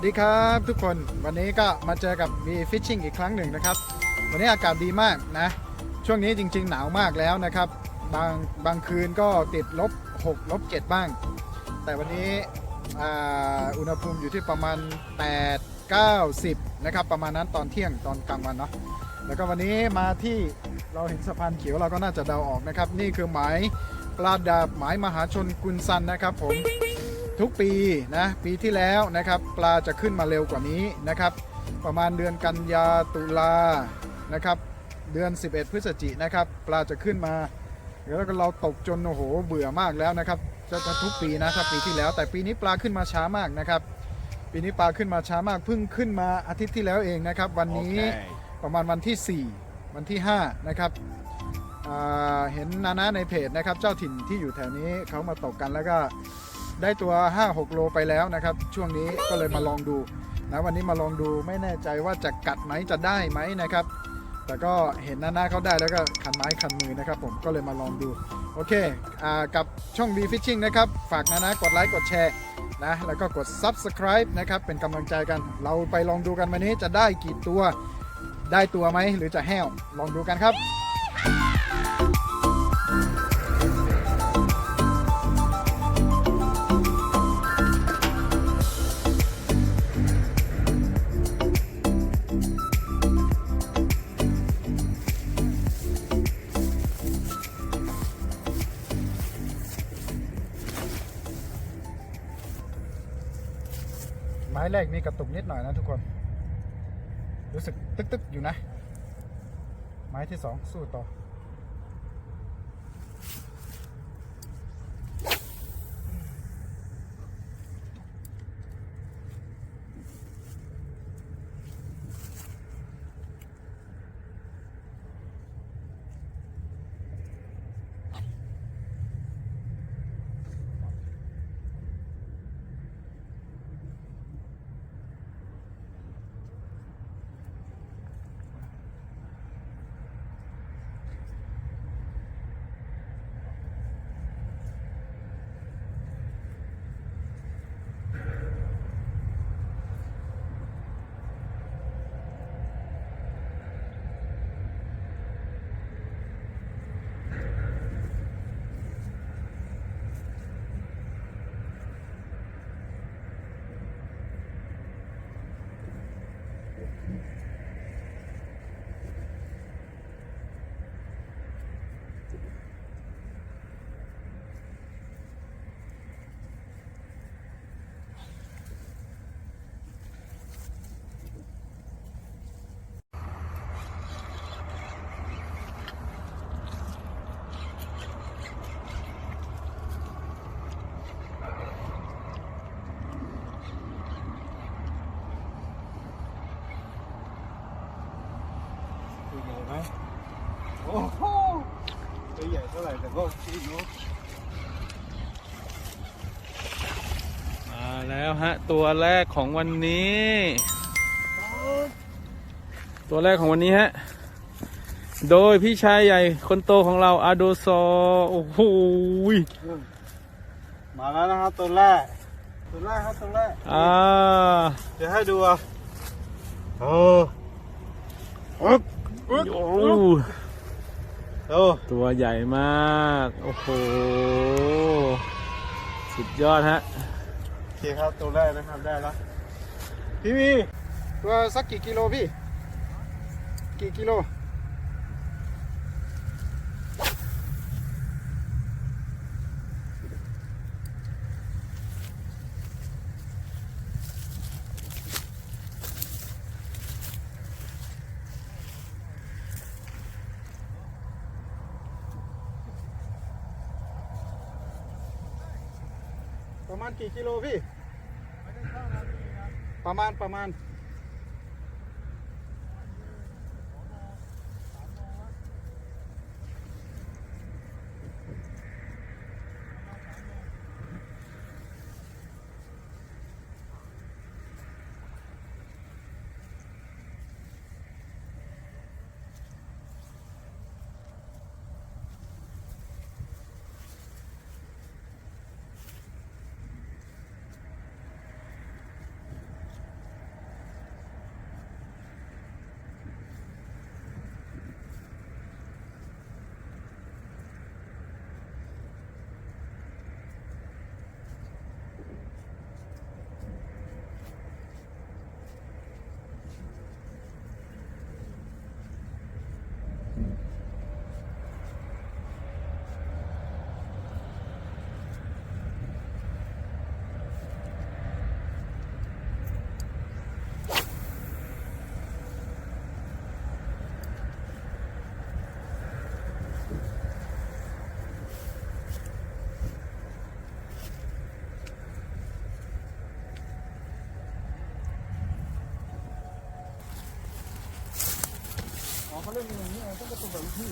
วัสดีครับทุกคนวันนี้ก็มาเจอกับ V Fishing อีกครั้งหนึ่งนะครับ วันนี้อากาศดีมากนะ ช่วงนี้จริง ๆ หนาวมากแล้วนะครับ บางบางคืนก็ติดลบ6ลบ7บ้าง แต่วันนี้อุณหภูมิอยู่ที่ประมาณ 8 9 10นะครับประมาณนั้นตอนเที่ยงตอนกลางวันเนาะแล้วก็วันนี้มาที่เราเห็นสะพานเขียวเราก็น่าจะเดาออกนะครับ นี่คือหมายปลาดาบหมายมหาชนกุนซันนะครับผม ทุกปีนะปีที่แล้วนะครับปลาจะขึ้นมาเร็วกว่านี้นะครับ ประมาณเดือนกันยาตุลานะครับ เดือน 11 พฤศจิกนะครับ ปลาจะขึ้นมาแล้วก็เราตกจนโอ้โหเบื่อมากแล้วนะครับจะจะทุกปีนะถ้าปีที่แล้ว แต่ปีนี้ปลาขึ้นมาช้ามากนะครับ ปีนี้ปลาขึ้นมาช้ามากเพิ่งขึ้นมาอาทิตย์ที่แล้วเองนะครับ วันนี้ประมาณวันที่ 4 วันที่ 5 นะครับอ่าเห็นนานาในเพจนะครับ เจ้าถิ่นที่อยู่แถวนี้เขามาตกกันแล้วก็ ได้ตัว 5-6 โลไปแล้วนะครับ ช่วงนี้ก็เลยมาลองดูนะวันนี้มาลองดูไม่แน่ใจว่าจะกัดไหมจะได้ไหมนะครับ แต่ก็เห็นหน้าๆเขาได้แล้วก็คันไม้คันมือนะครับ ผมก็เลยมาลองดู โอเคอ่ากับช่อง V Fishing นะครับ ฝากนะนะกดไลค์กดแชร์นะแล้วก็กด Subscribe นะครับ เป็นกำลังใจกัน เราไปลองดูกันวันนี้จะได้กี่ตัวได้ตัวไหมหรือจะแห้วลองดูกันครับ ม้แรกมีกระตุกนิดหน่อยนะทุกคน รู้สึกตึกๆอยู่นะ ไม้ที่สองสู้ต่อ ตัวใหญ่ไหมโอ้โหตัวใหญ่เท่าไหร่แต่ก็ที่อยู่ มาแล้วฮะ ตัวแรกของวันนี้ ตัวแรกของวันนี้ฮะ โดยพี่ชายใหญ่คนโตของเราอาโดซอโอ้โหยมาแล้วนะครับตัวแรก ตัวแรกครับตัวแรกอ่าเดี๋ยวให้ดูอะโอ้อึ๊บอึ๊บโอ้ โอ้ตัวใหญ่มาก โอ้โห สุดยอดฮะ โอเคครับตัวแรกนะครับได้แล้ว พี่มีตัวสักกี่กิโลพี่ กี่กิโล กี่กิโลพี่ ประมาณประมาณ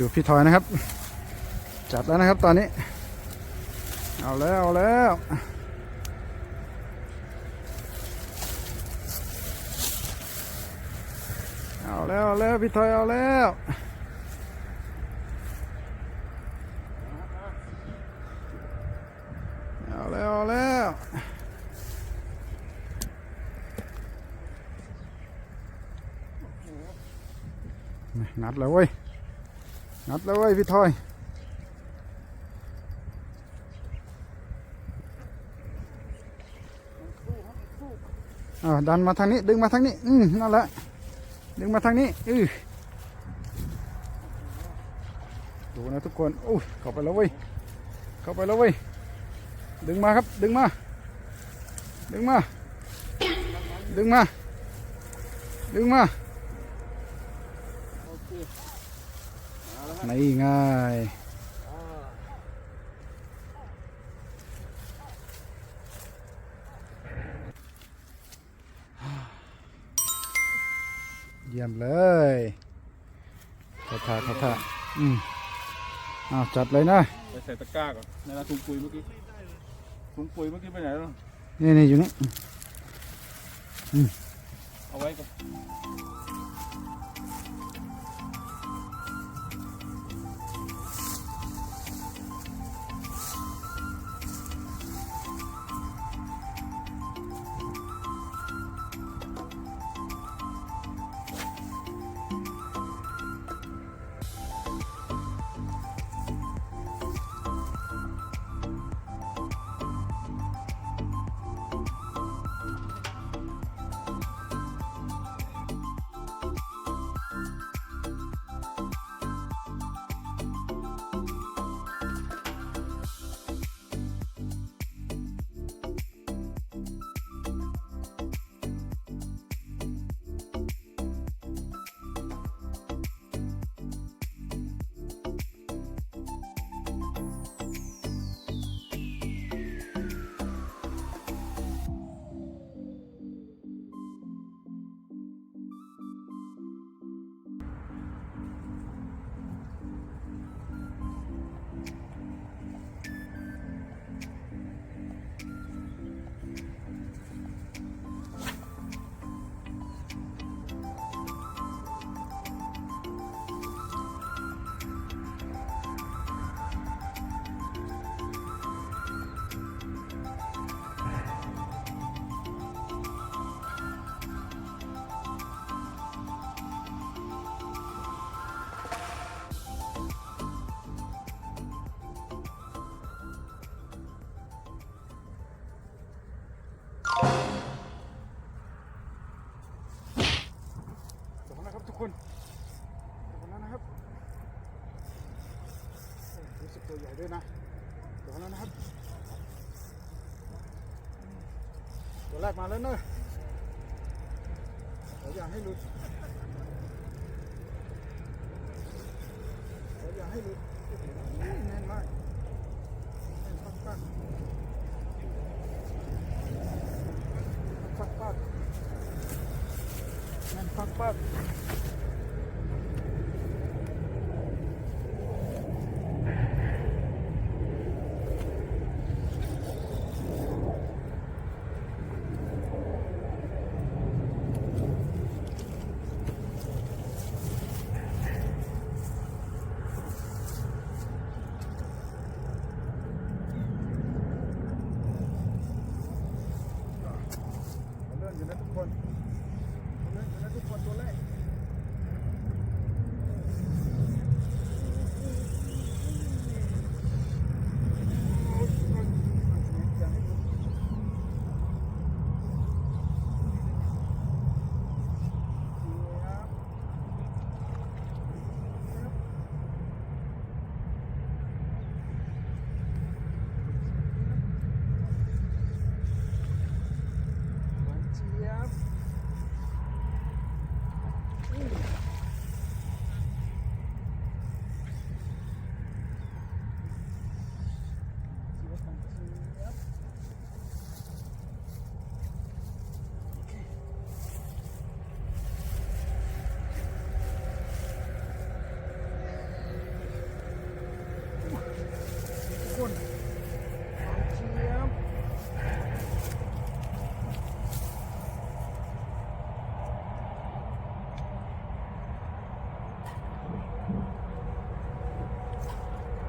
ดูพี่ทอยนะครับ จัดแล้วนะครับตอนนี้ เอาแล้วเอาแล้วเอาแล้วเอาแล้วพี่ทอยเอาแล้วเอาแล้วเอาแล้ว นัดแล้วเว้ยนัดแล้วเว้ยพี่ทอย อ่าดันมาทางนี้ดึงมาทางนี้ อืมนั่นแหละ ดึงมาทางนี้ อือดูนะทุกคนโอ้ยเข้าไปแล้วเว้ย เข้าไปแล้วเว้ย ดึงมาครับ ดึงมา ดึงมา ดึงมา ดึงมา ไม่ง่ายเยี่ยมเลยเขาท่าเขาท่าอืมอ้าวจัดเลยนะ ไปใส่ตะกร้าก่อนในร้านถุงปุ๋ยเมื่อกี้ถุงปุ๋ยเมื่อกี้ไปไหนแล้ว นี่นี่อยู่นี่เอาไว้ก่อน กมาแล้วเนอะขออย่าให้หลุดขออย่าให้หลุดแน่นมากแน่นปักปักปักปักแน่นปักปัก เลื่อนอยู่นะทุกคนเลื่อนอยู่นะทุกคนตัวแรก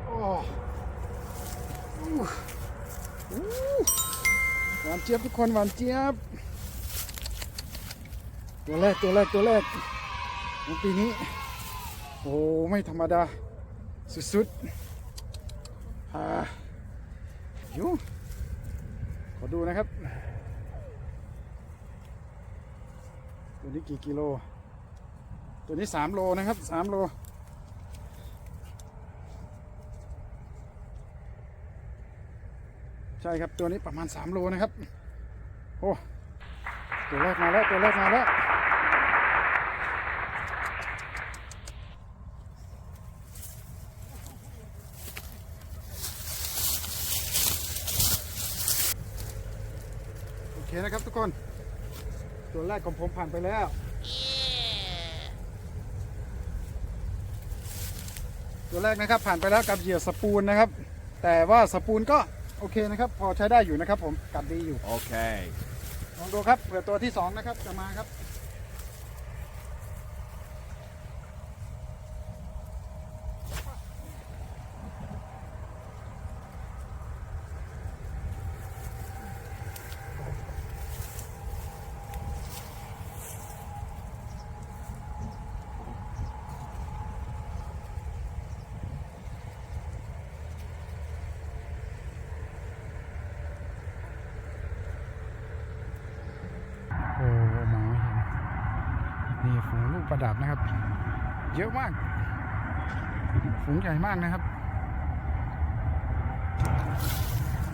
อู้อู้หวาน เจี๊ยบทุกคนหวานเจี๊ยบ ตัวแรกตัวแรกตัวแรกของปีนี้ โอ้ไม่ธรรมดา สุดๆอ่าอยู่ขอดูนะครับ ตัวนี้กี่กิโล ตัวนี้ 3 โลนะครับ 3 โล ใช่ครับตัวนี้ประมาณ 3 โลนะครับโอ้ตัวแรกมาแล้วตัวแรกมาแล้วโอเคนะครับทุกคน ตัวแรกของผมผ่านไปแล้วตัวแรกนะครับผ่านไปแล้วกับเหยื่อสปูนนะครับ แต่ว่าสปูนก็ โอเคนะครับ พอใช้ได้อยู่นะครับผมกัดดีอยู่ Okay. ลองดูครับเผื่อตัวที่สองนะครับจะมาครับ โอ้มองไม่เห็น นี่ฝูงลูก ประดับนะครับ เยอะมากฝูงใหญ่มากนะครับ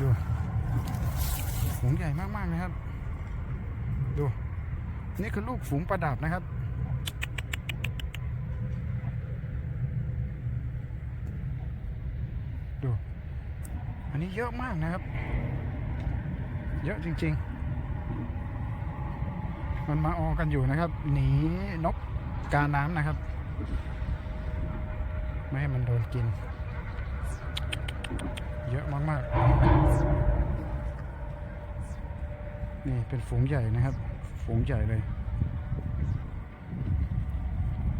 ดูฝูงใหญ่มากๆนะครับ ดู นี่คือลูกฝูงประดับนะครับ ดู อันนี้เยอะมากนะครับ เยอะจริง ๆ มันมาออกันอยู่นะครับ หนีนก กาน้ำนะครับ ไม่ให้มันโดนกิน เยอะมากๆ นี่เป็นฝูงใหญ่นะครับ ฝูงใหญ่เลย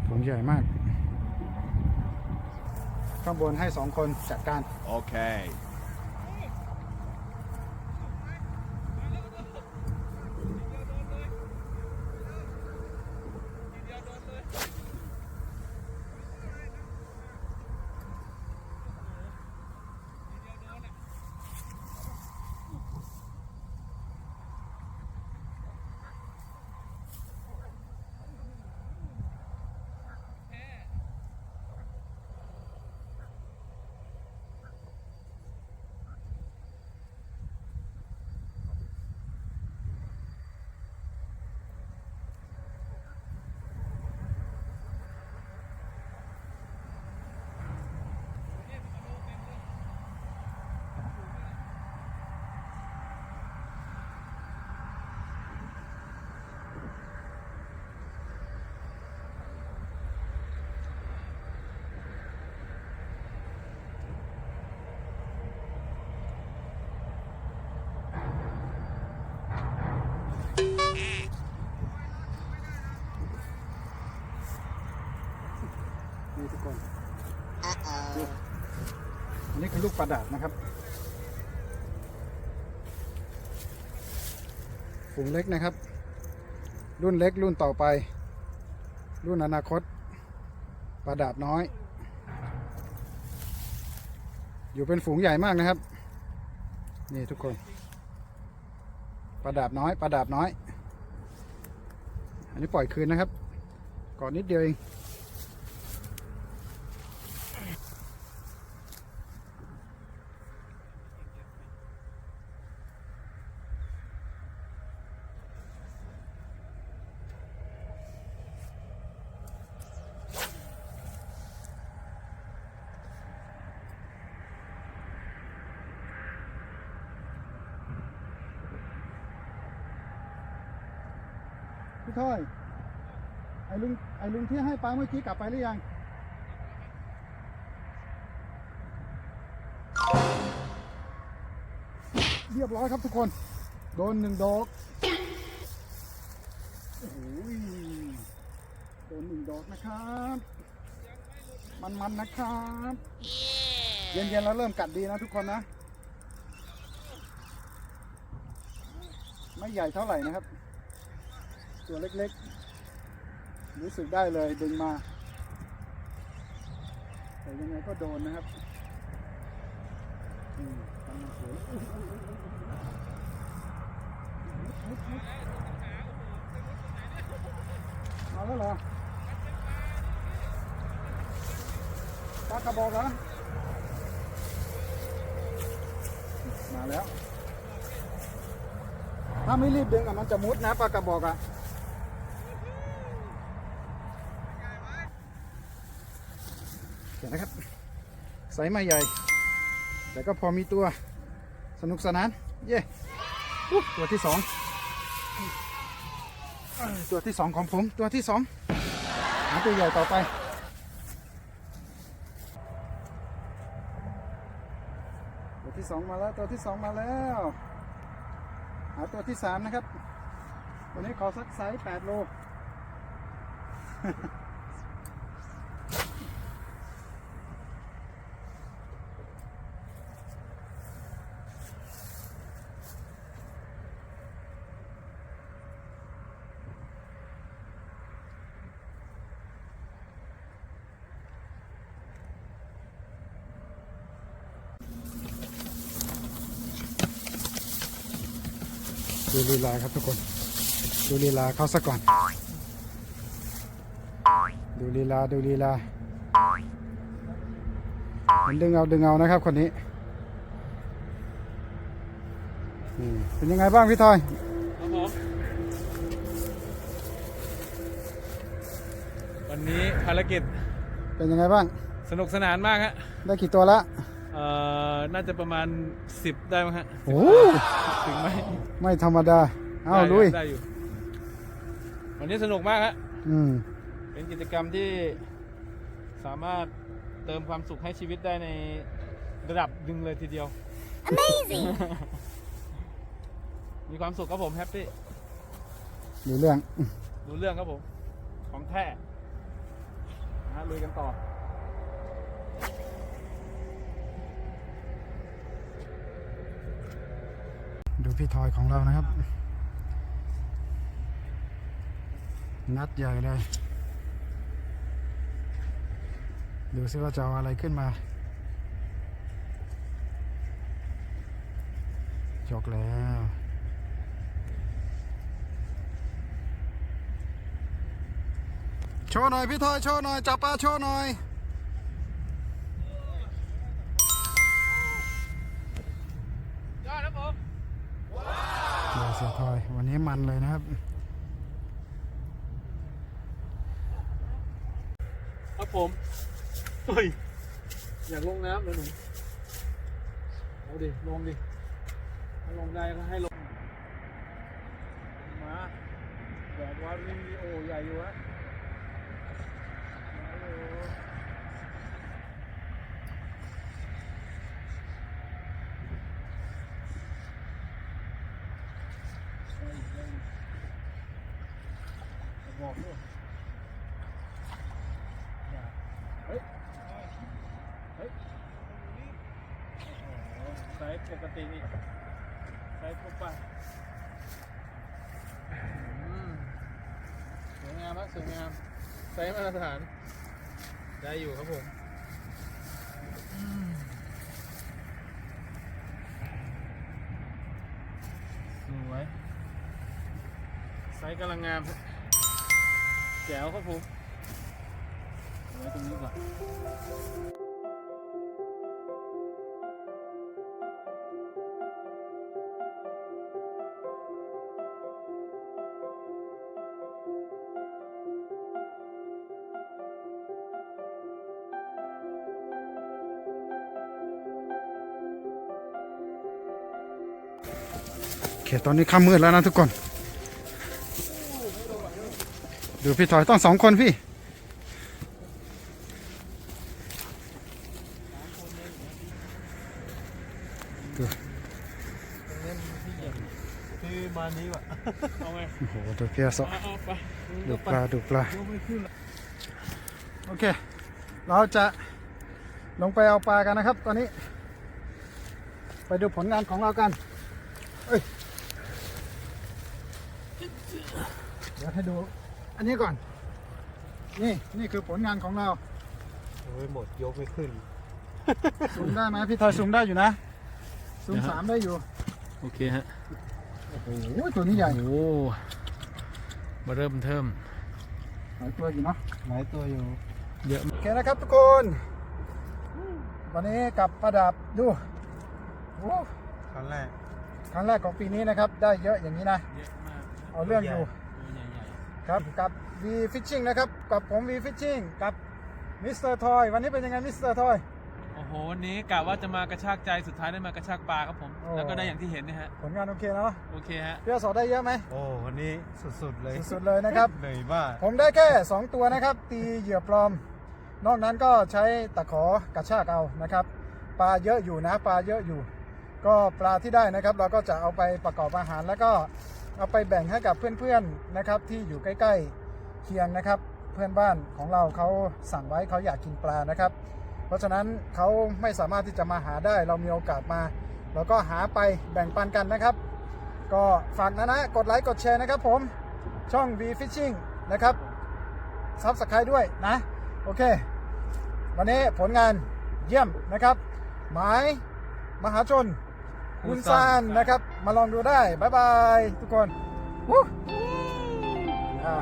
ฝูงใหญ่มาก ข้างบนให้สองคนจัดการ Okay. นี่ทุกคนดู อันนี้คือลูกประดาบนะครับฝูงเล็กนะครับ รุ่นเล็กรุ่นต่อไป รุ่นอนาคตประดาบน้อย อยู่เป็นฝูงใหญ่มากนะครับ นี่ทุกคนประดาบน้อยประดาบน้อย อันนี้ปล่อยคืนนะครับก่อนนิดเดียวเอง พี่ถ้อยไอ้ลุงไอ้ลุงที่ให้ปลาเมื่อกี้กลับไปหรือยังเรียบร้อยครับทุกคน โดนหนึ่งดอกโอ้โหโดนหนึ่งดอกนะครับ มันๆนะครับ เย็นๆแล้วเริ่มกัดดีนะทุกคนนะ ไม่ใหญ่เท่าไหร่นะครับ ตัวเล็กๆ รู้สึกได้เลยดึงมา แต่ยังไงก็โดนนะครับอืมกำลังสวยมาแล้วเหรอปลากระบอกเหรอมาแล้ว ถ้าไม่รีบดึงอะมันจะมุดนะปลากระบอกอะ ห็นนะครับไซส์ไม่ใหญ่ แต่ก็พอมีตัวสนุกสนาน เย้ตัวที่สองตัวที่สองของผมตัวที่สองหาตัวใหญ่ต่อไปตัวที่สองมาแล้วตัวที่สองมาแล้วหาตัวที่สามนะครับตัวนี้ขอสักไซส์แปดโล ลีลาครับทุกคน ดูลีลาเขาซะก่อน ดูลีลาดูลีลามันดึงเอาดึงเอานะครับคนนี้นี่เป็นยังไงบ้างพี่ทอยครับผมวันนี้ภารกิจเป็นยังไงบ้าง สนุกสนานมากฮะได้กี่ตัวละ เอ่อน่าจะประมาณ 10 ได้มั้งฮะโอ้ถึงไหมไม่ธรรมดา เอาได้ลุย ได้อยู่ วันนี้สนุกมากฮะ อืม เป็นกิจกรรมที่สามารถเติมความสุขให้ชีวิตได้ในระดับหนึ่งเลยทีเดียว Amazing! มีความสุขครับผมแฮปปี้ดูเรื่องรู้เรื่องครับผม ของแท้นะฮะลุยกันต่อ ดูพี่ทอยของเรานะครับ นัดใหญ่เลย ดูซิว่าจะเอาอะไรขึ้นมายกแล้วโชว์หน่อยพี่ทอยโชว์หน่อยจับปลาโชว์หน่อย เดี๋ยวเสียทอย วันนี้มันเลยนะครับครับผมเฮ้ยอยากลงน้ำเลยหนูเอาดิ ลงดิถ้าลงได้ก็ให้ลง มาแบบว่ามีโอใหญ่อยู่ฮะมาอยู่ได้อีกได้อีก บอกด้วยเฮ้ย เฮ้ยไซส์ปกตินี่ไซส์ปุ๊บป่ะอืมสวยงามมากสวยงามไซส์มาตรฐาน ได้อยู่ครับผมสวยไซส์กำลังงามครับ แจ๋วครับผมเอาไว้ตรงนี้ก่อนโอเคตอนนี้ค่ำมืดแล้วนะทุกคน ดูพี่ถอยต้องสองคนพี่คือมานี้ว่ะเอาไงโอ้โหดูเพียสเอาเอาไปดูปลาดูปลายกไม่ขึ้นละโอเค เราจะลงไปเอาปลากันนะครับ ตอนนี้ ไปดูผลงานของเรากันเอ้ยเดี๋ยวให้ดู อันนี้ก่อน นี่นี่คือผลงานของเราโอ้ยหมดยกไม่ขึ้น ซูมได้ไหมพี่ทอยซูมได้อยู่นะซูมสามได้อยู่โอเคฮะ โอ้โหตัวนี้ใหญ่โอ้มาเริ่มเทิมหลายตัวอยู่เนาะหลายตัวอยู่ เยอะโอเคนะครับทุกคนวันนี้กลับประดับดูโอ้ครั้งแรกครั้งแรกของปีนี้นะครับ ได้เยอะอย่างนี้นะเยอะมากเอาเรื่องอยู่ตัวใหญ่ ครับกับ V Fishing นะครับกับผม V Fishing กับมิสเตอร์ทอยวันนี้เป็นยังไงมิสเตอร์ทอยๆโอ้โหวันนี้กะว่าจะมากระชากใจสุดท้ายได้มากระชากปลาครับผม โอ้ แล้วก็ได้อย่างที่เห็นนะฮะ ผลงานโอเคเนาะโอเคฮะ พี่อสอได้เยอะไหมโอ้วันนี้สุดๆเลยสุดๆเลยนะครับ เหนื่อยมากผมได้แค่ 2 ตัวนะครับ ตีเหยื่อปลอม นอกนั้นก็ใช้ตะขอกระชากเอานะครับ ปลาเยอะอยู่นะ ปลาเยอะอยู่ ก็ปลาที่ได้นะครับ เราก็จะเอาไปประกอบอาหารแล้วก็ เอาไปแบ่งให้กับเพื่อนๆนะครับที่อยู่ใกล้ๆเคียงนะครับ เพื่อนบ้านของเราเขาสั่งไว้เขาอยากกินปลานะครับ เพราะฉะนั้นเขาไม่สามารถที่จะมาหาได้ เรามีโอกาสมาเราก็หาไปแบ่งปันกันนะครับ ก็ฝากนะนะกดไลค์กดแชร์นะครับผมช่อง V Fishing นะครับซับสไครด้วยนะ โอเค วันนี้ผลงานเยี่ยมนะครับ หมายมหาชน คุณซานนะครับ มาลองดูได้ บ๊ายบาย ทุกคนวู้อ่า